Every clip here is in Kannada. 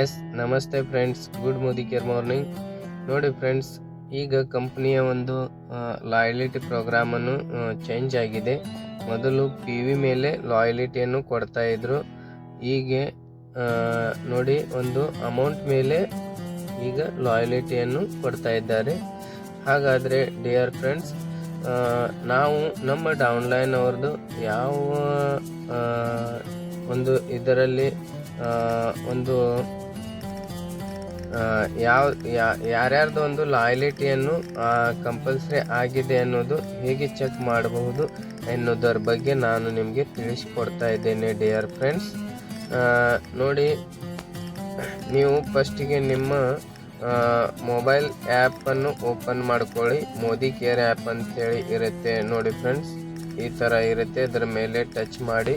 ಎಸ್, ನಮಸ್ತೆ ಫ್ರೆಂಡ್ಸ್. Good Modicare morning. ನೋಡಿ ಫ್ರೆಂಡ್ಸ್, ಈಗ ಕಂಪ್ನಿಯ ಒಂದು ಲಾಯಲಿಟಿ ಪ್ರೋಗ್ರಾಮನ್ನು ಚೇಂಜ್ ಆಗಿದೆ. ಮೊದಲು ಪಿ ವಿ ಮೇಲೆ ಲಾಯಲಿಟಿಯನ್ನು ಕೊಡ್ತಾ ಇದ್ರು. ಈಗ ನೋಡಿ ಒಂದು ಅಮೌಂಟ್ ಮೇಲೆ ಈಗ ಲಾಯಲಿಟಿಯನ್ನು ಕೊಡ್ತಾ ಇದ್ದಾರೆ. ಹಾಗಾದರೆ ಡಿಯರ್ ಫ್ರೆಂಡ್ಸ್ ನಾವು ನಮ್ಮ ಡೌನ್ಲೈನ್ ಅವ್ರದ್ದು ಯಾವ ಒಂದು ಇದರಲ್ಲಿ ಒಂದು ಯಾವ ಯಾರ್ಯಾರ್ದು ಒಂದು ಲಾಯಲಿಟಿಯನ್ನು ಕಂಪಲ್ಸರಿ ಆಗಿದೆ ಅನ್ನೋದು ಹೇಗೆ ಚೆಕ್ ಮಾಡಬಹುದು ಎನ್ನುವುದರ ಬಗ್ಗೆ ನಾನು ನಿಮಗೆ ತಿಳಿಸಿಕೊಡ್ತಾ ಇದ್ದೇನೆ ಡಿಯರ್ ಫ್ರೆಂಡ್ಸ್ ನೋಡಿ, ನೀವು ಫಸ್ಟಿಗೆ ನಿಮ್ಮ ಮೊಬೈಲ್ ಆ್ಯಪನ್ನು ಓಪನ್ ಮಾಡ್ಕೊಳ್ಳಿ. ಮೋದಿ ಕೇರ್ ಆ್ಯಪ್ ಅಂತೇಳಿ ಇರುತ್ತೆ. ನೋಡಿ ಫ್ರೆಂಡ್ಸ್ ಈ ಥರ ಇರುತ್ತೆ. ಅದರ ಮೇಲೆ ಟಚ್ ಮಾಡಿ.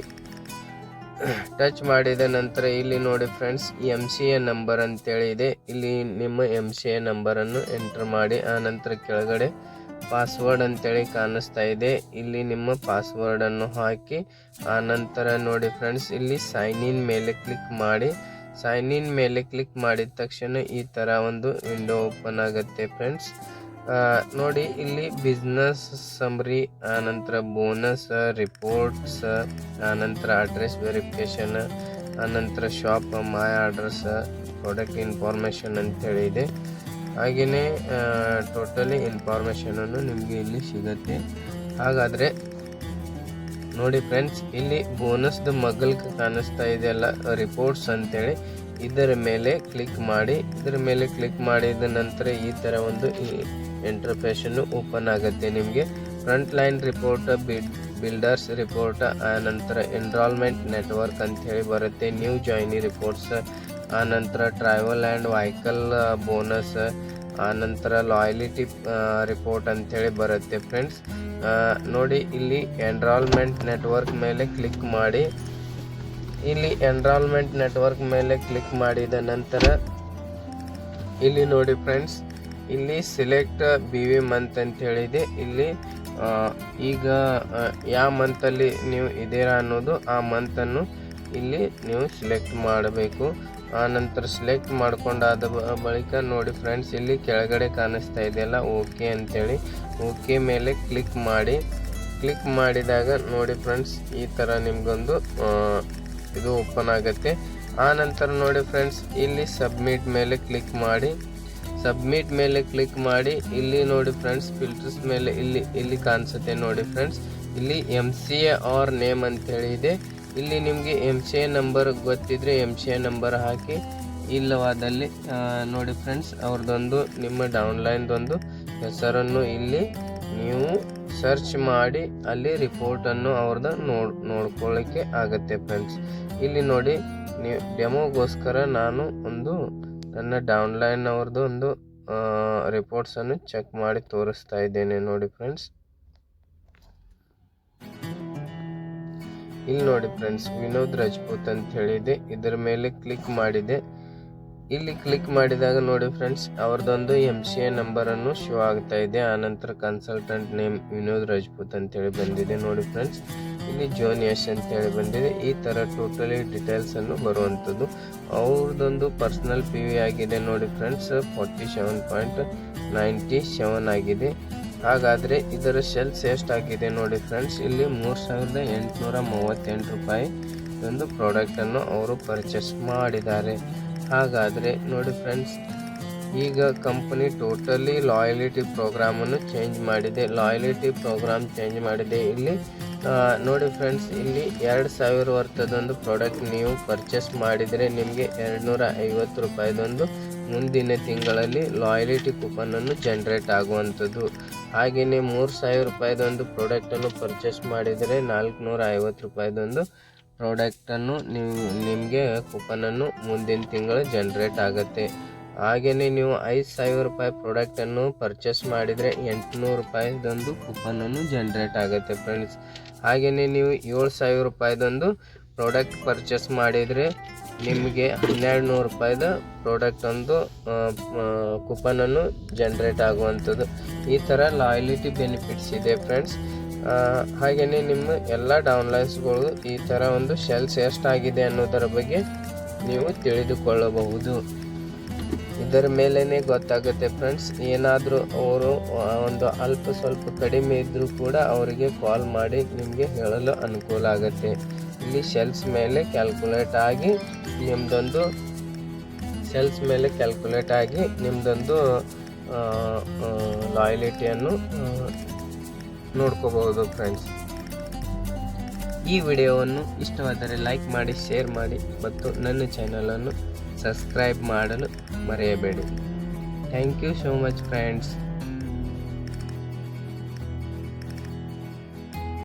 ಟಚ್ ಮಾಡಿದ ನಂತರ ಇಲ್ಲಿ ನೋಡಿ friends M C A number ಅಂತೇಳಿ ಇದೆ. ಇಲ್ಲಿ ನಿಮ್ಮ ಎಂ ಸಿ ಎ ನಂಬರನ್ನು ಎಂಟರ್ ಮಾಡಿ, ಆ ನಂತರ ಕೆಳಗಡೆ ಪಾಸ್ವರ್ಡ್ ಅಂತೇಳಿ ಕಾಣಿಸ್ತಾ ಇದೆ. ಇಲ್ಲಿ ನಿಮ್ಮ ಪಾಸ್ವರ್ಡನ್ನು ಹಾಕಿ, ಆ ನಂತರ ನೋಡಿ ಫ್ರೆಂಡ್ಸ್ ಇಲ್ಲಿ ಸೈನ್ ಇನ್ ಮೇಲೆ ಕ್ಲಿಕ್ ಮಾಡಿ. ಸೈನ್ ಇನ್ ಮೇಲೆ ಕ್ಲಿಕ್ ಮಾಡಿದ ತಕ್ಷಣ ಈ ಥರ ಒಂದು ವಿಂಡೋ ಓಪನ್ ಆಗುತ್ತೆ ಫ್ರೆಂಡ್ಸ್ ನೋಡಿ, ಇಲ್ಲಿ ಬಿಸ್ನೆಸ್ ಸಮ್ರಿ ಆನಂತರ ಬೋನಸ್ ರಿಪೋರ್ಟ್ಸ್ ಆನಂತರ ಅಡ್ರೆಸ್ ವೆರಿಫಿಕೇಶನ್ ಆನಂತರ shop my address product information ಅಂತ ಇದೆ. ಹಾಗೆಯೇ ಟೋಟಲಿ ಇನ್ಫಾರ್ಮೇಷನನ್ನು ನಿಮಗೆ ಇಲ್ಲಿ ಸಿಗುತ್ತೆ. ಹಾಗಾದರೆ, ನೋಡಿ ಫ್ರೆಂಡ್ಸ್ ಇಲ್ಲಿ ಬೋನಸ್ದು ಮಗಲ್ಗೆ ಕಾಣಿಸ್ತಾ ಇದೆಯಲ್ಲ ರಿಪೋರ್ಟ್ಸ್ ಅಂತೇಳಿ. ಇದರ ಮೇಲೆ ಕ್ಲಿಕ್ ಮಾಡಿ, ಇದರ ಮೇಲೆ ಕ್ಲಿಕ್ ಮಾಡಿದ ನಂತರ ಈ ಥರ ಒಂದು ಇಂಟರ್ಫೇಷನ್ನು ಓಪನ್ ಆಗುತ್ತೆ ನಿಮಗೆ. Front line report builders report ಆನಂತರ ಎನ್ರಾಲ್ಮೆಂಟ್ ನೆಟ್ವರ್ಕ್ ಅಂತ ಹೇಳಿ ಬರುತ್ತೆ. ನ್ಯೂ ಜಾಯ್ನಿ ರಿಪೋರ್ಟ್ಸ್ ಆನಂತರ ಟ್ರಾವೆಲ್ ಆ್ಯಂಡ್ ವೆಹಿಕಲ್ ಬೋನಸ್ ಆನಂತರ ಲಾಯಲಿಟಿ ರಿಪೋರ್ಟ್ ಅಂಥೇಳಿ ಬರುತ್ತೆ ಫ್ರೆಂಡ್ಸ್ ನೋಡಿ ಇಲ್ಲಿ ಎನ್ರಾಲ್ಮೆಂಟ್ ನೆಟ್ವರ್ಕ್ ಮೇಲೆ ಕ್ಲಿಕ್ ಮಾಡಿ. ಇಲ್ಲಿ ಎನ್ರಾಲ್ಮೆಂಟ್ ನೆಟ್ವರ್ಕ್ ಮೇಲೆ ಕ್ಲಿಕ್ ಮಾಡಿದ ನಂತರ, ಇಲ್ಲಿ ನೋಡಿ ಫ್ರೆಂಡ್ಸ್ ಇಲ್ಲಿ ಸಿಲೆಕ್ಟ್ ಬಿ ವಿ ಮಂತ್ ಅಂತ ಹೇಳಿದೆ. ಇಲ್ಲಿ ಈಗ ಯಾವ ಮಂತಲ್ಲಿ ನೀವು ಇದ್ದೀರಾ ಅನ್ನೋದು ಆ ಮಂತನ್ನು ಇಲ್ಲಿ ನೀವು ಸಿಲೆಕ್ಟ್ ಮಾಡಬೇಕು. ಆ ನಂತರ ಸಿಲೆಕ್ಟ್ ಮಾಡ್ಕೊಂಡಾದ ಬಳಿಕ ನೋಡಿ ಫ್ರೆಂಡ್ಸ್ ಇಲ್ಲಿ ಕೆಳಗಡೆ ಕಾಣಿಸ್ತಾ ಇದೆಯಲ್ಲ ಓಕೆ ಅಂತೇಳಿ. ಓಕೆ ಮೇಲೆ ಕ್ಲಿಕ್ ಮಾಡಿ ಕ್ಲಿಕ್ ಮಾಡಿದಾಗ ನೋಡಿ ಫ್ರೆಂಡ್ಸ್ ಈ ಥರ ನಿಮಗೊಂದು ಇದು ಓಪನ್ ಆಗುತ್ತೆ ಆ ನಂತರ ನೋಡಿ ಫ್ರೆಂಡ್ಸ್ ಇಲ್ಲಿ ಸಬ್ಮಿಟ್ ಮೇಲೆ ಕ್ಲಿಕ್ ಮಾಡಿ. ಸಬ್ಮಿಟ್ ಮೇಲೆ ಕ್ಲಿಕ್ ಮಾಡಿ. ಇಲ್ಲಿ ನೋಡಿ ಫ್ರೆಂಡ್ಸ್ ಫಿಲ್ಟರ್ಸ್ ಮೇಲೆ ಇಲ್ಲಿ ಇಲ್ಲಿ ಕಾಣಿಸುತ್ತೆ ನೋಡಿ ಫ್ರೆಂಡ್ಸ್ ಇಲ್ಲಿ M C A or name ಅಂತೇಳಿ ಇದೆ. ಇಲ್ಲಿ ನಿಮಗೆ ಎಂ ಸಿ ಎ ನಂಬರ್ ಗೊತ್ತಿದ್ರೆ ಎಂ ಸಿ ಎ ನಂಬರ್ ಹಾಕಿ. ಇಲ್ಲವಾದಲ್ಲಿ ನೋಡಿ ಫ್ರೆಂಡ್ಸ್ ಅವ್ರದ್ದೊಂದು, ನಿಮ್ಮ ಡೌನ್ಲೈನ್ದೊಂದು ಹೆಸರನ್ನು ಇಲ್ಲಿ ನೀವು ಸರ್ಚ್ ಮಾಡಿ ಅಲ್ಲಿ ರಿಪೋರ್ಟನ್ನು ಅವ್ರದ್ದು ನೋಡ್ ನೋಡ್ಕೊಳ್ಳೋಕ್ಕೆ ಆಗುತ್ತೆ ಫ್ರೆಂಡ್ಸ್ ಇಲ್ಲಿ ನೋಡಿ, ನೀವು ಡೆಮೋಗೋಸ್ಕರ ನಾನು ಒಂದು ನನ್ನ ಡೌನ್ಲೈನ್ ಅವ್ರದ್ದು ಒಂದು ರಿಪೋರ್ಟ್ಸನ್ನು ಚೆಕ್ ಮಾಡಿ ತೋರಿಸ್ತಾ ಇದ್ದೇನೆ ನೋಡಿ ಫ್ರೆಂಡ್ಸ್ ಇಲ್ಲಿ ನೋಡಿ ಫ್ರೆಂಡ್ಸ್ ವಿನೋದ್ ರಜಪೂತ್ ಅಂತ ಹೇಳಿದೆ ಇದರ ಮೇಲೆ ಕ್ಲಿಕ್ ಮಾಡಿದೆ ಇಲ್ಲಿ ಕ್ಲಿಕ್ ಮಾಡಿದಾಗ ನೋಡಿ ಫ್ರೆಂಡ್ಸ್ ಅವ್ರದ್ದೊಂದು ಎಂ ಸಿ ಎ ನಂಬರನ್ನು ಶೋ ಆಗ್ತಾ ಇದೆ. ಆನಂತರ ಕನ್ಸಲ್ಟೆಂಟ್ ನೇಮ್ ವಿನೋದ್ ರಾಜ್ಪೂತ್ ಅಂತೇಳಿ ಬಂದಿದೆ. ನೋಡಿ ಫ್ರೆಂಡ್ಸ್ ಇಲ್ಲಿ ಜೋನ್ ಯಶ್ ಅಂತೇಳಿ ಬಂದಿದೆ. ಈ ಥರ ಟೋಟಲಿ ಡೀಟೇಲ್ಸನ್ನು ಬರುವಂಥದ್ದು ಅವ್ರದ್ದೊಂದು ಪರ್ಸ್ನಲ್ ಪಿ ವಿ ಆಗಿದೆ. ನೋಡಿ friends forty seven point ninety seven ಆಗಿದೆ. ಹಾಗಾದರೆ ಇದರ ಸೆಲ್ಸ್ ಎಷ್ಟಾಗಿದೆ ನೋಡಿ ಫ್ರೆಂಡ್ಸ್ ಇಲ್ಲಿ ಮೂರು ಸಾವಿರದ ಎಂಟುನೂರ ಮೂವತ್ತೆಂಟು ರೂಪಾಯಿ ಒಂದು ಪ್ರಾಡಕ್ಟನ್ನು ಅವರು ಪರ್ಚೇಸ್ ಮಾಡಿದ್ದಾರೆ. ಹಾಗಾದರೆ ನೋಡಿ ಫ್ರೆಂಡ್ಸ್ ಈಗ ಕಂಪನಿ ಟೋಟಲಿ ಲಾಯಲಿಟಿ ಪ್ರೋಗ್ರಾಮನ್ನು ಚೇಂಜ್ ಮಾಡಿದೆ. ಲಾಯಲಿಟಿ ಪ್ರೋಗ್ರಾಮ್ ಚೇಂಜ್ ಮಾಡಿದೆ. ಇಲ್ಲಿ ನೋಡಿ ಫ್ರೆಂಡ್ಸ್ ಇಲ್ಲಿ ಎರಡು ಸಾವಿರ ವರ್ತದೊಂದು ಪ್ರಾಡಕ್ಟ್ ನೀವು ಪರ್ಚೇಸ್ ಮಾಡಿದರೆ ನಿಮಗೆ ಎರಡುನೂರ ಐವತ್ತು ರೂಪಾಯಿದೊಂದು ಮುಂದಿನ ತಿಂಗಳಲ್ಲಿ ಲಾಯಲಿಟಿ ಕೂಪನನ್ನು ಜನ್ರೇಟ್ ಆಗುವಂಥದ್ದು. ಹಾಗೆಯೇ ಮೂರು ಸಾವಿರ ರೂಪಾಯಿದೊಂದು ಪ್ರಾಡಕ್ಟನ್ನು ಪರ್ಚೇಸ್ ಮಾಡಿದರೆ ನಾಲ್ಕುನೂರ ಐವತ್ತು ರೂಪಾಯಿದೊಂದು ಪ್ರಾಡಕ್ಟನ್ನು ನೀವು ನಿಮಗೆ ಕೂಪನನ್ನು ಮುಂದಿನ ತಿಂಗಳು ಜನ್ರೇಟ್ ಆಗುತ್ತೆ. ಹಾಗೆಯೇ ನೀವು ಐದು ಸಾವಿರ ರೂಪಾಯಿ ಪ್ರಾಡಕ್ಟನ್ನು ಪರ್ಚೇಸ್ ಮಾಡಿದರೆ ಎಂಟುನೂರು ರೂಪಾಯಿದೊಂದು ಕೂಪನನ್ನು ಜನ್ರೇಟ್ ಆಗುತ್ತೆ ಫ್ರೆಂಡ್ಸ್ ಹಾಗೆಯೇ ನೀವು ಏಳು ಸಾವಿರ ರೂಪಾಯಿದೊಂದು ಪ್ರಾಡಕ್ಟ್ ಪರ್ಚೇಸ್ ಮಾಡಿದರೆ ನಿಮಗೆ ಹನ್ನೆರಡು ನೂರು ರೂಪಾಯಿದ ಪ್ರಾಡಕ್ಟ್ ಒಂದು ಕೂಪನನ್ನು ಜನ್ರೇಟ್ ಆಗುವಂಥದ್ದು. ಈ ಥರ ಲಾಯಲಿಟಿ ಬೆನಿಫಿಟ್ಸ್ ಇದೆ ಫ್ರೆಂಡ್ಸ್ ಹಾಗೆಯೇ ನಿಮ್ಮ ಎಲ್ಲ ಡೌನ್ಲೈನ್ಸ್ಗಳು ಈ ಥರ ಒಂದು ಶೆಲ್ಸ್ ಎಷ್ಟಾಗಿದೆ ಅನ್ನೋದರ ಬಗ್ಗೆ ನೀವು ತಿಳಿದುಕೊಳ್ಳಬಹುದು. ಇದರ ಮೇಲೇ ಗೊತ್ತಾಗುತ್ತೆ ಫ್ರೆಂಡ್ಸ್ ಏನಾದರೂ ಅವರು ಒಂದು ಅಲ್ಪ ಸ್ವಲ್ಪ ಕಡಿಮೆ ಇದ್ದರೂ ಕೂಡ ಅವರಿಗೆ ಕಾಲ್ ಮಾಡಿ ನಿಮಗೆ ಹೇಳಲು ಅನುಕೂಲ ಆಗುತ್ತೆ. ಇಲ್ಲಿ ಶೆಲ್ಸ್ ಮೇಲೆ ಕ್ಯಾಲ್ಕುಲೇಟ್ ಆಗಿ ನಿಮ್ಮದೊಂದು ಶೆಲ್ಸ್ ಮೇಲೆ ಕ್ಯಾಲ್ಕುಲೇಟ್ ಆಗಿ ನಿಮ್ಮದೊಂದು ಲಾಯಲಿಟಿಯನ್ನು ನೋಡ್ಕೋಬಹುದು ಫ್ರೆಂಡ್ಸ್ ಈ ವಿಡಿಯೋವನ್ನು ಇಷ್ಟವಾದರೆ ಲೈಕ್ ಮಾಡಿ ಶೇರ್ ಮಾಡಿ ಮತ್ತು ನನ್ನ ಚಾನಲನ್ನು ಸಬ್ಸ್ಕ್ರೈಬ್ ಮಾಡಲು ಮರೆಯಬೇಡಿ. Thank you so much friends